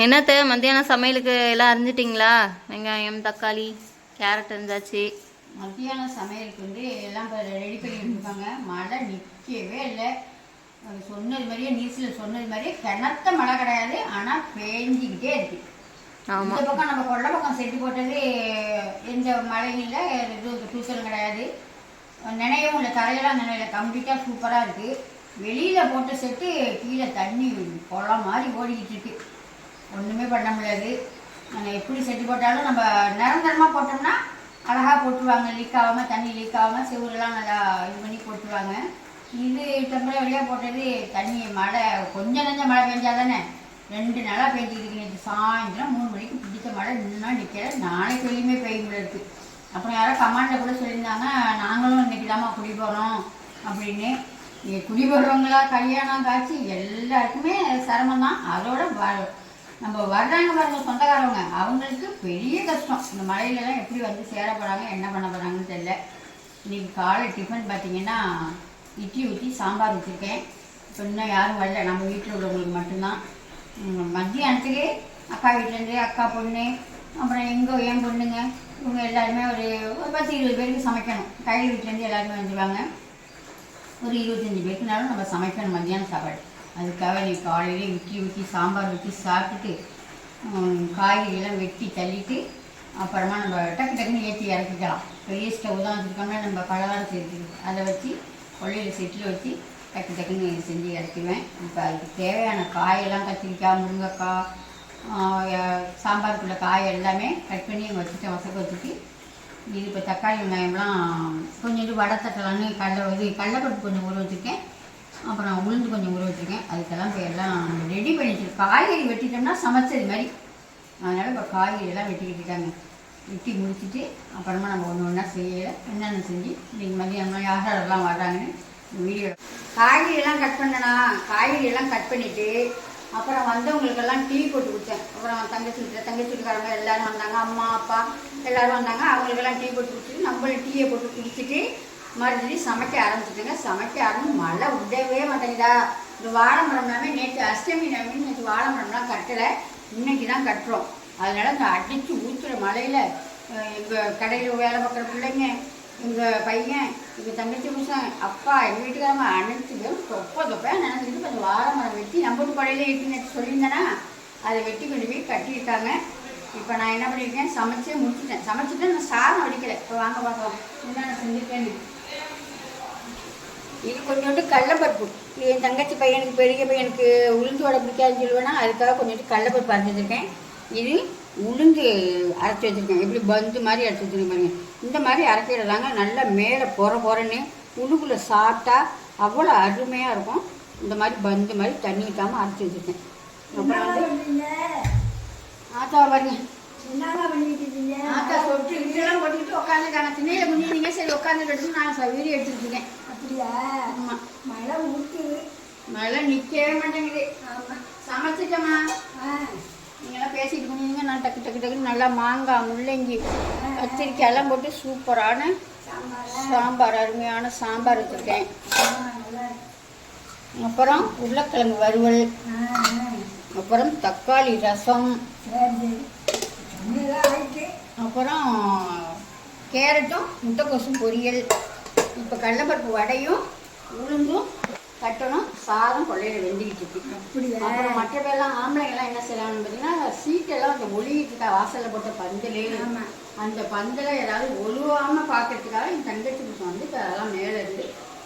என்னத்த மத்தியானம் சமையலுக்கு எல்லாம் அரிஞ்சிட்டிங்களா வெங்காயம் தக்காளி கேரட் இருந்தாச்சு. மத்தியான சமையலுக்கு வந்து எல்லாம் ரெடி பண்ணிட்டு இருக்காங்க மழை நிற்கவே இல்லை. சொன்னது மாதிரியே நியூஸில் சொன்னது மாதிரியே கிணத்த மழை கிடையாது. ஆனால் பேஞ்சிக்கிட்டே இருக்கு. ஆமாம் இந்த பக்கம் நம்ம கொள்ள பக்கம் செட்டு போட்டது எந்த மழையும் இல்லை. இது தூசலும் கிடையாது. நினைவும் இல்லை. தரையெல்லாம் நினைல கம்ப்ளீட்டாக சூப்பராக இருக்குது வெளியில் போட்ட செட்டு கீழே தண்ணி குளம் மாதிரி ஓடிக்கிட்டு இருக்கு. ஒன்றுமே பண்ண முடியாது. நாங்கள் எப்படி செட்டு போட்டாலும் நம்ம நிரந்தரமாக போட்டோம்னா அழகாக போட்டுருவாங்க. லீக் ஆகாமல் தண்ணி லீக் ஆகாமல் செவுரெல்லாம் நல்லா இது பண்ணி போட்டுருவாங்க. இது டெம்பரவரியாக போட்டது தண்ணி மழை கொஞ்சம் நஞ்சம் மழை பெஞ்சா தானே ரெண்டு நாளாக பெஞ்சிக்கிட்டு நேற்று சாயந்தரம் மூணு மணிக்கு பிடிச்ச மழை இன்னும் நிற்கிற நாளைக்கு வெளியுமே பெய்யும் இருக்குது அப்புறம் யாரோ கமாண்டில் கூட சொல்லியிருந்தாங்க நாங்களும் இன்றைக்கி தாம்மா குடி போகிறோம் அப்படின்னு. குடி போடுறவங்களா கல்யாணம் காய்ச்சி எல்லாருக்குமே சிரமம் தான் அதோட நம்ம வர்றாங்க பாருங்க சொந்தக்காரவங்க. அவங்களுக்கு பெரிய கஷ்டம். இந்த மழையிலலாம் எப்படி வந்து சேர போகிறாங்க என்ன பண்ண போகிறாங்கன்னு தெரியல. இன்னைக்கு காலை டிஃபன் பார்த்தீங்கன்னா இட்லி ஊற்றி சாம்பார் வச்சுருக்கேன் இப்போ இன்னும் யாரும் வரல. நம்ம வீட்டில் உள்ளவங்களுக்கு மட்டும்தான். மத்தியானத்துக்கு அக்கா வீட்டிலேருந்து அக்கா பொண்ணு அப்புறம் எங்கே என் பொண்ணுங்க இவங்க எல்லாருமே ஒரு ஒரு பத்து இருபது பேருக்கு சமைக்கணும். கையில் வீட்டிலேருந்து எல்லாருமே வந்துடுவாங்க ஒரு இருபத்தஞ்சி பேருக்குனாலும் நம்ம சமைக்கணும் மத்தியானம் சாப்பாடு. அதுக்காக நீ காலையிலே இட்லி ஊற்றி சாம்பார் ஊற்றி சாப்பிட்டுட்டு காய்கறியெல்லாம் வெட்டி தள்ளிட்டு அப்புறமா நம்ம டக்கு டக்குன்னு ஏற்றி இறக்கிக்கலாம். பெரிய ஸ்டவ் தான் வச்சுருக்கோம்னா நம்ம பலகாரம் சேர்த்துருக்கு அதை வச்சு கொள்ளையில் செட்டில் வச்சு டக்கு டக்குன்னு செஞ்சு இறக்குவேன் இப்போ அதுக்கு தேவையான காயெல்லாம் கத்திரிக்காய் முருங்கைக்காய் சாம்பாருக்குள்ள காய் எல்லாமே கட் பண்ணி வச்சுட்டேன் வசக்க வச்சுட்டு இது இப்போ தக்காளி வெங்காயம்லாம் கொஞ்சோண்டு வடை தட்டலான்னு கடலை இது கடலைப்பருப்பு கொஞ்சம் ஊற வச்சுருக்கேன். அப்புறம் உளுந்து கொஞ்சம் ஊற வச்சுருக்கேன். அதுக்கெல்லாம் இப்போ எல்லாம் ரெடி பண்ணி காய்கறி வெட்டிட்டோம்னா சமைச்சது மாதிரி. அதனால் இப்போ காய்கறியெல்லாம் வெட்டிக்கிட்டுட்டாங்க. வெட்டி முடிச்சுட்டு அப்புறமா நம்ம ஒன்று ஒன்றா செய்யலை. என்னென்ன செஞ்சு? இன்றைக்கி மதியானம் யார் யாரெல்லாம் வர்றாங்கன்னு வீடியோ காய்கறியெல்லாம் கட் பண்ணனா காய்கறியெல்லாம் கட் பண்ணிவிட்டு அப்புறம் வந்தவங்களுக்கெல்லாம் டீ போட்டு கொடுத்தேன் அப்புறம் தங்கச்சி வீட்டில் தங்கச்சி வீட்டுக்காரங்க எல்லாரும் வந்தாங்க. அம்மா அப்பா எல்லோரும் வந்தாங்க. அவங்களுக்கெல்லாம் டீ போட்டு கொடுத்துட்டு நம்மளும் டீயை போட்டு குடிச்சிட்டு மறுபடியும் சமைக்க ஆரம்பிச்சிட்டுங்க. சமைக்க ஆரம்பிச்சு மழை விடவே மாட்டேங்குதா. இந்த வாழை மரம்லாமே நேற்று அஷ்டமி நவமி நேற்று வாழை மரம்லாம் கட்டலை. இன்னைக்கு தான் கட்டுறோம். அதனால் இந்த அடித்து ஊற்றுற மழையில் எங்கள் கடையில் வேலை பார்க்குற பிள்ளைங்க எங்கள் பையன் எங்கள் தங்கச்சி புருஷன் அப்பா எங்கள் வீட்டுக்காரங்க அனைத்து பேரும் தொப்ப தொப்பையாக நினைச்சிட்டு கொஞ்சம் வாழை மரம் வெட்டி நம்ம வீட்டு கடையில் இட்டு நேற்று சொல்லியிருந்தேன்னா அதை வெட்டி கொண்டு போய் கட்டியிருக்காங்க. இப்போ நான் என்ன பண்ணியிருக்கேன்? சமைச்சே முடிச்சுட்டேன். சமைச்சிட்டு நான் சாதம் வடிக்கலை. இப்போ வாங்க பார்க்கலாம். என்ன நான் செஞ்சுருக்கேன் இது கொஞ்சோண்டு கடலப்பருப்பு என் தங்கச்சி பையனுக்கு பெரிய பையனுக்கு உளுந்து வடை பிடிக்காதுன்னு சொல்லுவேன்னா அதுக்காக கொஞ்சோண்டு கடலப்பருப்பு அரைச்சி வச்சிருக்கேன். இது உளுந்து அரைச்சி வச்சிருக்கேன். எப்படி பந்து மாதிரி அரைச்சி வச்சிருக்கேன் பாருங்க. இந்த மாதிரி அரைச்சிடலாங்க நல்லா மேலே பொற பொறன்னு உள்ளுக்குள்ளே சாப்பிட்டா அவ்வளோ அருமையாக இருக்கும். இந்த மாதிரி பந்து மாதிரி தண்ணி ஊற்றாமல் அரைச்சி வச்சிருக்கேன். அப்புறம் வந்து ஆத்தா பாருங்க. ஆத்தா சொட்டு இதெல்லாம் போட்டுக்கிட்டு உட்காந்துருக்காங்க. திண்ணையில குனிந்தீங்க சரி உட்காந்துக்கிட்டு நான் வீடியோ எடுத்துட்டு இருக்கேன். அப்படியா? மழை ஊற்றுது மழை நிற்கவே மாட்டேங்குது. ஆமாம் சமைச்சிட்டேம்மா. ஆ. நீங்களாம் பேசிட்டு போனீங்க நான் டக்கு டக்கு டக்குன்னு நல்லா மாங்காய் முள்ளங்கி கத்திரிக்காய் எல்லாம் போட்டு சூப்பரான சாம்பார்? அருமையான சாம்பார் வச்சுருக்கேன். அப்புறம் உருளைக்கிழங்கு வறுவல். அப்புறம் தக்காளி ரசம். அப்புறம் கேரட்டும் முட்டைக்கோசும் பொரியல். இப்போ கடலைப்பருப்பு வடையும் உளுந்தும் கட்டணும் சாதம் கொள்ளையில் வெந்துக்கிட்டு இருக்கு. அப்படியா? அப்புறம் மற்ற பேர்லாம் ஆம்பளைங்கெல்லாம் என்ன செய்யலாம்னு பார்த்தீங்கன்னா சீட்டெல்லாம் அந்த ஒளியிட்டு இருக்கா வாசலில் போட்ட பந்தலே. அந்த பந்தலை ஏதாவது ஒழுவாமல் பார்க்கறதுக்காக என் தங்கச்சி புருஷன் வந்து இப்போ அதெல்லாம் மேலே இருந்து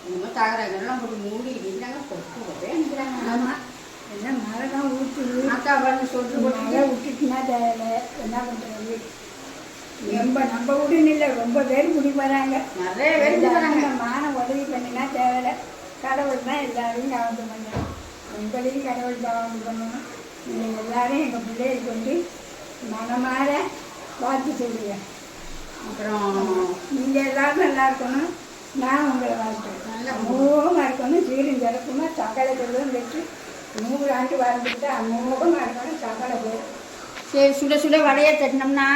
இந்த தகராறுலாம் போட்டு மூடி இருக்கிறாங்க கொட்டு கொட்டே நிற்கிறாங்க ஆமாம் எல்லாம் மழை தான் ஊற்றுது அக்கா பாருங்க சொல்லிட்டு போட்டு விட்டுட்டுனா என்ன பண்ணுறது ரொம்ப நம்ம வீடுன்னு இல்லை ரொம்ப பேர் குடி வராங்க நிறைய பேர் எல்லாரும் மானம் உதவி பண்ணினா தேவையில்ல. கடவுள் தான் எல்லாரையும் கவனம் பண்ணணும். உங்களையும் கடவுள் கவனம் பண்ணணும். நீங்கள் எல்லாரும் எங்கள் பிள்ளைகளுக்கு வந்து மனமாற வாழ்த்து சொல்லுங்க. அப்புறம் நீங்கள் எல்லாரும் நல்லா இருக்கணும். நான் உங்களை வாழ்த்துறேன். அமோகமாக இருக்கணும். சீரும் சிறப்புமா சகல செல்வம் பெற்று நூறு ஆண்டு வாழ்ந்துக்கிட்டு அமோகமாக இருக்கணும். சகல பேர் சரி சுட சுட வடையை தட்டினோம்னா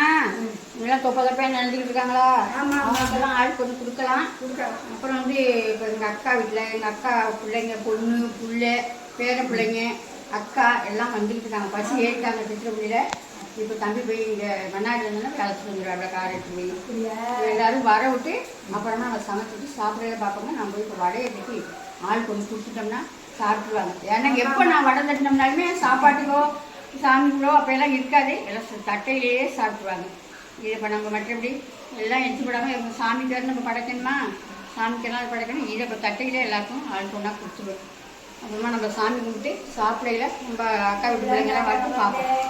எல்லாம் தொப்ப தொப்பையாக நினைஞ்சிக்கிட்டு இருக்காங்களா. அவங்களுக்கெல்லாம் ஆள் கொஞ்சம் கொடுக்கலாம். கொடுக்கலாம். அப்புறம் வந்து இப்போ எங்கள் அக்கா வீட்டில் எங்கள் அக்கா பிள்ளைங்க பொண்ணு புள்ள பேர பிள்ளைங்க அக்கா எல்லாம் வந்துக்கிட்டு இருக்காங்க. பசி ஏறிட்டாங்க திருச்சிராப்பள்ளியில் இப்போ தம்பி போய் இங்கே மன்னாடி இருந்தாலும் வேலை செஞ்சுருவாங்க கார் எடுத்து போய் எல்லாரும் வர விட்டு அப்புறமா நம்ம சமைச்சிட்டு சாப்பிடவே பார்ப்போங்க நம்ம போய் இப்போ வடையை கட்டி ஆள் கொண்டு கொடுத்துட்டோம்னா சாப்பிட்டுருவாங்க. ஏன்னா எப்போ நான் வடை தட்டினோம்னாலுமே சாப்பாட்டுக்கோ சாமிக்கோ அப்போ எல்லாம் இருக்காது. எல்லாம் தட்டையிலேயே சாப்பிட்ருவாங்க இது இப்போ நம்ம மற்றபடி எல்லாம் எச்சு போடாமல் இவங்க சாமிக்கு நம்ம படைக்கணுமா? சாமிக்கெல்லாம் படைக்கணும். இதை இப்போ தட்டையிலே எல்லாருக்கும் ஆள் கொண்டா கொடுத்துருவோம் அப்புறமா நம்ம சாமி கும்பிட்டு சாப்பிடையில நம்ம அக்கா வீட்டு பிள்ளைங்கெல்லாம் பார்த்து பார்ப்போம்.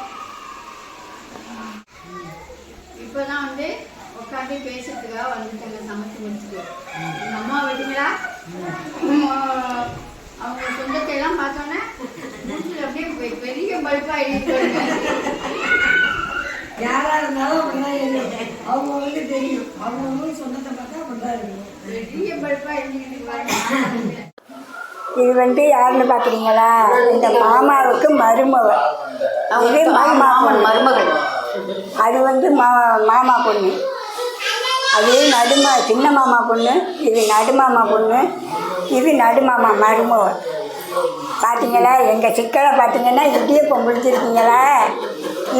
இப்போ தான் வந்து உட்காந்து பேசுறதுக்காக வந்துட்டாங்க சமைச்சு முடிச்சுட்டு. எங்கள் அம்மா வெட்டிங்களா? அவங்க சொந்தத்தை எல்லாம் பார்த்தோன்னே அப்படியே பெ- பெரிய பல்பாக எழுதிட்டு யாரா இருந்தாலும் அப்படிதான் இருக்கும் அவங்களுக்கு தெரியும். அவங்களுக்கு சொந்தத்தை பார்த்தா அப்படிதான் இருக்கும். பெரிய பல்பாக எழுதிக்கிட்டு பாருங்க. இது வந்து யாருன்னு பார்க்குறீங்களா இந்த மாமாவுக்கு மருமவ. இது மாமா. மருமகள். அது வந்து மா மாமா பொண்ணு. அது நடுமா சின்ன மாமா பொண்ணு இது நடுமாமா பொண்ணு இது நடுமாமா மருமவ. பார்த்தீங்களா எங்கள் சிக்கலை பார்த்தீங்கன்னா இடியப்பம் பிடிச்சிருக்கீங்களா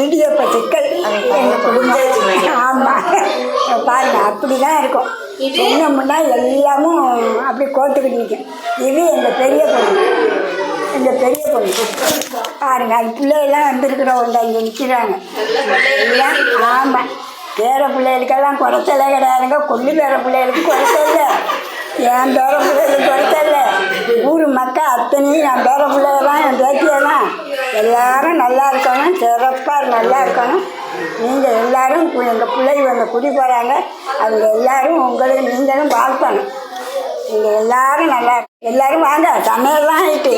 இடியப்ப சிக்கல் எங்கள் குடும்பம். ஆமாம் பாருங்க அப்படி தான் இருக்கும் சொன்னோம்னா எல்லாமும் அப்படி கோத்துக்கிட்டு நிற்கும் இது எங்கள் பெரிய பொண்ணு. எங்கள் பெரிய பொண்ணு. பாருங்க அது பிள்ளையெல்லாம் வந்திருக்கிறவங்க இங்கே நிற்கிறாங்க எல்லாம் ஆமாம் பேர பிள்ளைகளுக்கெல்லாம் குறைச்சலே கிடையாதுங்க. கொல்லி பேர பிள்ளைகளுக்கு குறைச்சல என் பேர பிள்ளைகளுக்கு குறைச்சல ஊர் மக்கள் அத்தனையும் என் பேர பிள்ளைகளாம் என் பேத்தியெல்லாம் எல்லாரும் நல்லா இருக்கணும் சிறப்பாக நல்லா இருக்கணும். நீங்கள் எல்லாரும் எங்கள் பிள்ளைங்க வந்து குடி போகிறாங்க அவங்க எல்லாரும் உங்களுக்கு நீங்களும் வாழ்த்தணும். நீங்கள் எல்லாரும் நல்லா எல்லாரும் வாங்க. சமையல்லாம் ஆகிட்டு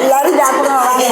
எல்லாரும் சாப்பிடுவோம் வாங்க.